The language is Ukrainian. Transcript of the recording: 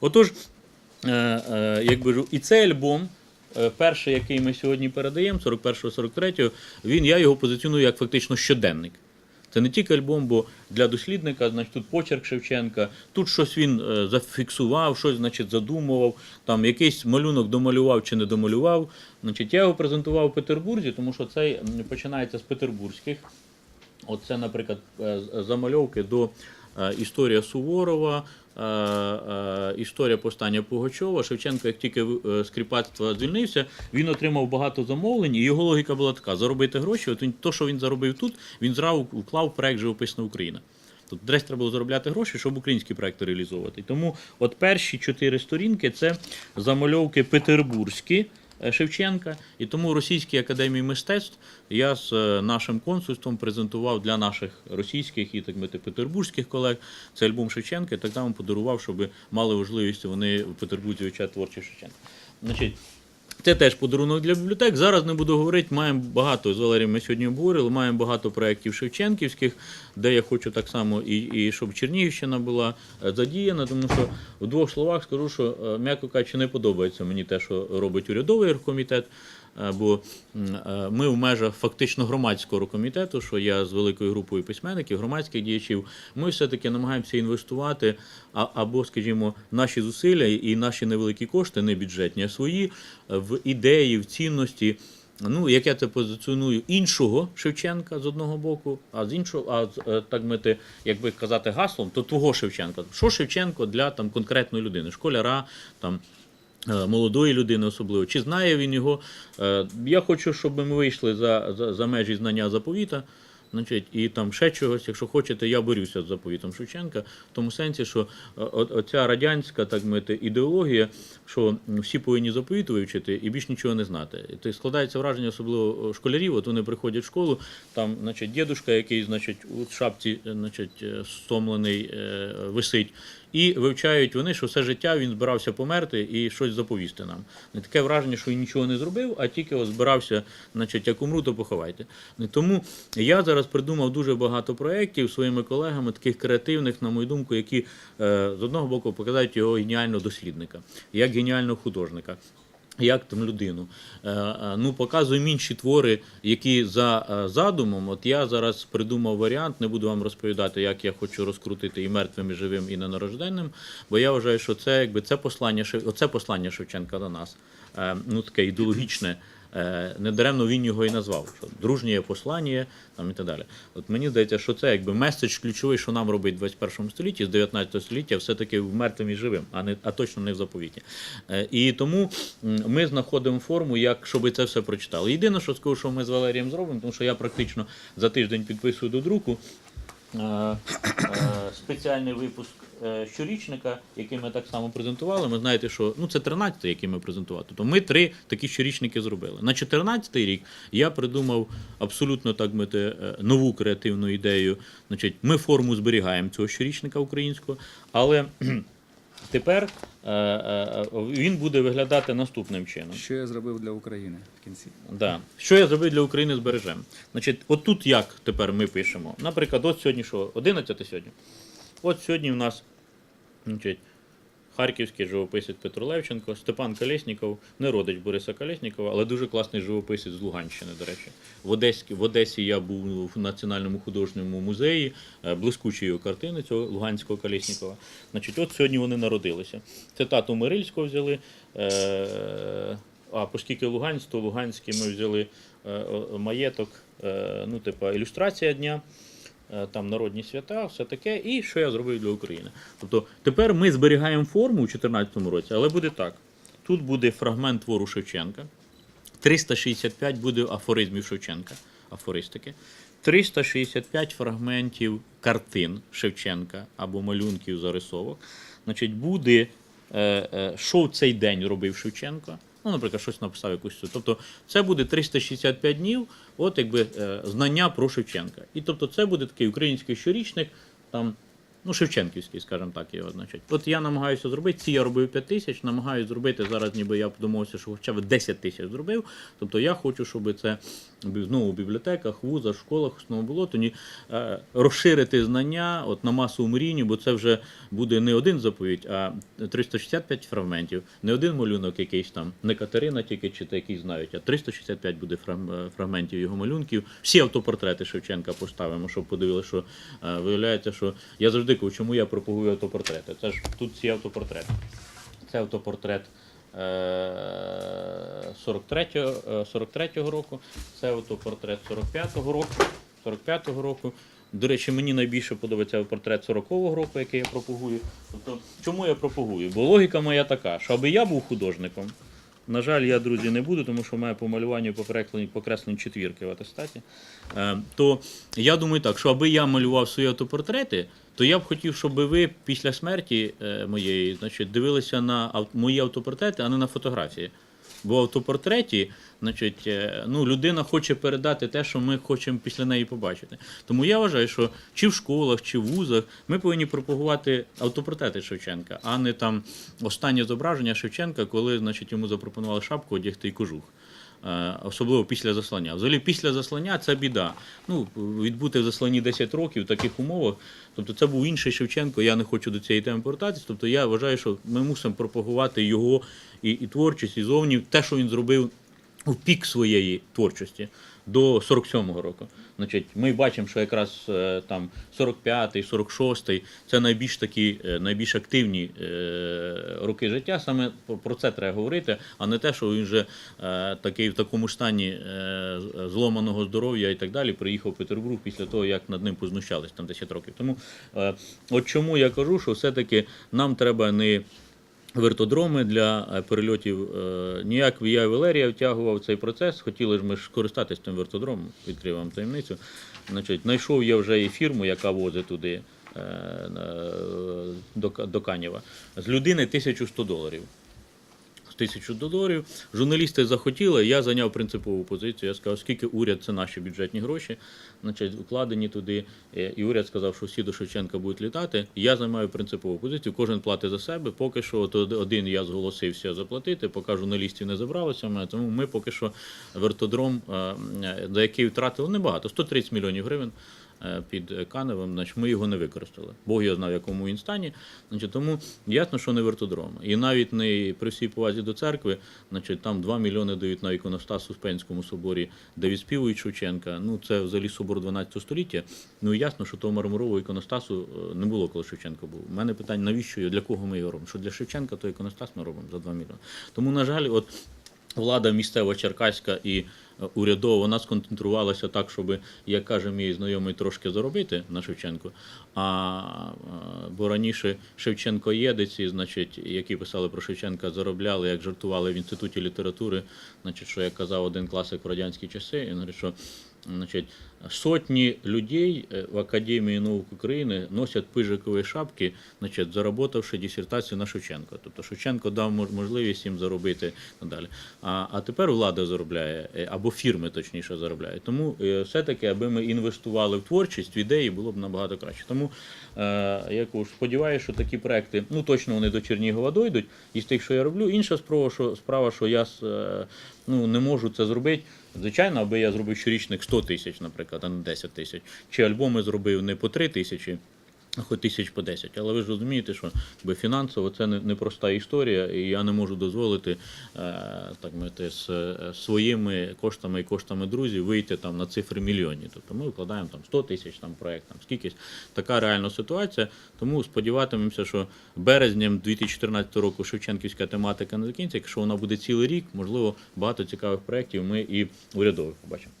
Отож, е, е, якби і цей альбом, е, перший, який ми сьогодні передаємо, 41-43, він, я його позиціоную як фактично щоденник. Це не тільки альбом, бо для дослідника, значить, тут почерк Шевченка, тут щось він зафіксував, щось, значить, задумував, там якийсь малюнок домалював чи не домалював. Значить, я його презентував у Петербурзі, тому що цей починається з петербурзьких. Оце, наприклад, замальовки до історія Суворова, е, е, історія повстання Пугачова. Шевченко, як тільки е, з кріпацтва звільнився, він отримав багато замовлень, і його логіка була така: заробити гроші. От він то, що він заробив тут, він зразу вклав проект Живописна Україна. Тут десь треба було заробляти гроші, щоб українські проекти реалізовувати. Тому от перші чотири сторінки це замальовки петербурзькі е, Шевченка. І тому Російській академії мистецтв я з е, нашим консульством презентував для наших російських і так мити петербурзьких колег цей альбом Шевченка, і так само подарував, щоб мали можливість вони в Петербурзі вивчати творчість Шевченка. Значить, це теж подарунок для бібліотек. Зараз не буду говорити. Маємо багато з Валерієм ми сьогодні обговорили. Маємо багато проєктів Шевченківських, де я хочу так само і, і щоб Чернігівщина була е, задіяна. Тому що в двох словах скажу, що е, м'яко кажучи, не подобається мені те, що робить урядовий оргкомітет. Е, Бо е, ми в межах фактично громадського оргкомітету, що я з великою групою письменників, громадських діячів, ми все-таки намагаємося інвестувати або, скажімо, наші зусилля і наші невеликі кошти, не бюджетні, а свої е, в ідеї, в цінності. Ну, як я це позиціоную іншого Шевченка з одного боку, а з іншого, а так мити, як би казати гаслом, то твого Шевченка. Що Шевченко для там конкретної людини, школяра, там молодої людини особливо. Чи знає він його? Е, Я хочу, щоб ми вийшли за, за, за межі знання заповіта. Значить, і там ще чогось, якщо хочете, я борюся з заповітом Шевченка, в тому сенсі, що е, оця радянська так мити, ідеологія, що всі повинні заповіт вивчити і більш нічого не знати. І складається враження, особливо школярів, от вони приходять в школу, там, значить, дідушка, який, значить, у шапці, е, значить, е, стомлений, е, висить, і вивчають вони, що все життя він збирався померти і щось заповісти нам. Не таке враження, що він нічого не зробив, а тільки збирався, значить, як умру, то поховайте. Тому я зараз придумав дуже багато проєктів своїми колегами, таких креативних, на мою думку, які е, з одного боку показують його геніального дослідника, як геніального художника. Як там людину. Е, е, Ну, показуємо інші твори, які за задумом. От я зараз придумав варіант, не буду вам розповідати, як я хочу розкрутити і мертвим, і живим, і ненарожденним, бо я вважаю, що це якби це послання оце послання Шевченка до нас. Ну, таке ідеологічне. Е, Недаремно він його і назвав, що дружнє послання там і так далі. От мені здається, що це якби меседж ключовий, що нам робить в 21 столітті, з 19 століття, все-таки в мертвим і живим, а не а точно не в заповіті. Е, І тому ми знаходимо форму, як щоб це все прочитали. Єдине, що скажу, що ми з Валерієм зробимо, тому що я практично за тиждень підписую до друку. е, Спеціальний випуск щорічника, який ми так само презентували. Ми знаєте, що ну це 13-й, який ми презентували. Тобто ми три такі щорічники зробили. На 14-й рік я придумав абсолютно так мити е, нову креативну ідею. Значить, ми форму зберігаємо цього щорічника українського, але тепер е, е, він буде виглядати наступним чином. Що я зробив для України в кінці? Да. Що я зробив для України збережемо? Значить, от тут як тепер ми пишемо. Наприклад, от сьогодні що? 11 сьогодні. От сьогодні в нас значить, харківський живописець Петро Левченко, Степан Колєсніков, не родич Бориса Колєснікова, але дуже класний живописець з Луганщини, до речі. В Одесі, в Одесі я був в Національному художньому музеї, е, блискучі його картини цього Луганського Колєснікова. Значить, от сьогодні вони народилися. Цитату Мирильського взяли. Е- а оскільки Луганськ, то Луганський ми взяли е, маєток, ну, типа ілюстрація дня, там народні свята, все таке. І що я зробив для України. Тобто тепер ми зберігаємо форму у 2014 році, але буде так. Тут буде фрагмент твору Шевченка, 365 буде афоризмів Шевченка, афористики. 365 фрагментів картин Шевченка або малюнків зарисовок. Значить, буде, е, е, що в цей день робив Шевченко. Ну, наприклад, щось написав якусь. Тобто, це буде 365 днів, от якби е, знання про Шевченка. І тобто, це буде такий український щорічник, там Ну, Шевченківський, скажімо так, його значить. От я намагаюся зробити, ці я робив 5 тисяч, намагаюся зробити зараз, ніби я домовився, що хоча б 10 тисяч зробив. Тобто я хочу, щоб це знову в бібліотеках, вузах, школах, основному було, тоді е, розширити знання от, на масовому рівні, бо це вже буде не один заповідь, а 365 фрагментів, не один малюнок якийсь там, не Катерина тільки чи який знають, а 365 буде е, фрагментів його малюнків. Всі автопортрети Шевченка поставимо, щоб подивили, що е, виявляється, що я завжди кажу, чому я пропагую автопортрети. Це ж тут всі автопортрети. Це автопортрет е, 43-го е, 43-го року, це автопортрет 45-го року. 45-го року. До речі, мені найбільше подобається портрет 40-го року, який я пропагую. Тобто, чому я пропагую? Бо логіка моя така, що аби я був художником, на жаль, я, друзі, не буду, тому що маю по малюванню покреслені четвірки в атестаті. Е, то я думаю так, що аби я малював свої автопортрети, то я б хотів, щоб ви після смерті е, моєї значить, дивилися на ав- мої автопортрети, а не на фотографії. В автопортреті, значить, е, ну, людина хоче передати те, що ми хочемо після неї побачити. Тому я вважаю, що чи в школах, чи в вузах ми повинні пропагувати автопортрети Шевченка, а не там останнє зображення Шевченка, коли значить, йому запропонували шапку одягти і кожух. Е, Особливо після заслання. Взагалі, після заслання це біда. Ну, відбути в засланні 10 років в таких умовах. Тобто це був інший Шевченко. Я не хочу до цієї теми повертатись. Тобто я вважаю, що ми мусимо пропагувати його і, і творчість, і зовні те, що він зробив у пік своєї творчості до 47-го року. Значить, ми бачимо, що якраз е, там 45-й, 46-й це найбільш такі, е, найбільш активні е, роки життя. Саме про- це треба говорити, а не те, що він вже такий в такому стані зломаного здоров'я і так далі приїхав в Петербург після того, як над ним познущались там 10 років. Тому от чому я кажу, що все-таки нам треба не вертодроми для е, перельотів. е, Ніяк я і Валерія втягував цей процес. Хотіли ж ми ж користатись тим вертодромом, відкрив вам таємницю. Значить, знайшов я вже і фірму, яка возить туди е, до Канєва. З людини 1100 доларів. Тисячу доларів. Журналісти захотіли, я зайняв принципову позицію. Я сказав, скільки уряд це наші бюджетні гроші, значить, укладені туди. Е, І уряд сказав, що всі до Шевченка будуть літати. Я займаю принципову позицію, кожен платить за себе. Поки що от один я зголосився заплатити, поки журналістів не забралося мене. Тому ми поки що вертодром, е, е, за який втратили небагато, 130 мільйонів гривень. Е, Під Каневим, значить, ми його не використали. Бог його знав, в якому він стані. Значить, тому ясно, що не вертодром. І навіть не при всій повазі до церкви, значить, там 2 мільйони дають на іконостас у Успенському соборі, де відспівують Шевченка. Ну, це взагалі собор 12 століття. Ну ясно, що того мармурового іконостасу е, не було, коли Шевченко був. У мене питання, навіщо для кого ми його робимо? Що для Шевченка, то іконостас ми робимо за 2 мільйони. Тому, на жаль, от влада місцева черкаська і е, урядова вона сконцентрувалася так, щоб, як каже мій знайомий, трошки заробити на Шевченку. А е, бо раніше Шевченко єдиці, значить, які писали про Шевченка, заробляли, як жартували в інституті літератури, значить, що як казав один класик в радянські часи, він говорить, що Значить, сотні людей е, в Академії наук України носять пижикові шапки, значить, заработавши дисертацію на Шевченка. Тобто Шевченко дав можливість їм заробити і так далі. А, а тепер влада заробляє, е, або фірми точніше заробляють. Тому е, все-таки, аби ми інвестували в творчість, в ідеї, було б набагато краще. Тому я сподіваюся, що такі проекти, ну точно вони до Чернігова дойдуть. Із тих, що я роблю. Інша справа, що справа, що я ну, не можу це зробити. Звичайно, аби я зробив щорічник 100 тисяч, наприклад, а не 10 тисяч. Чи альбоми зробив не по 3 тисячі, а хоч тисяч по 10. Але ви ж розумієте, що якби, фінансово це не- непроста історія, і я не можу дозволити е, так мовити, з е, своїми коштами і коштами друзів вийти там на цифри мільйонів. Тобто ми вкладаємо там 100 тисяч там проект, там скількись. Така реальна ситуація. Тому сподіватимемося, що березням 2014 року Шевченківська тематика не закінчиться. Якщо вона буде цілий рік, можливо, багато цікавих проєктів ми і урядових побачимо.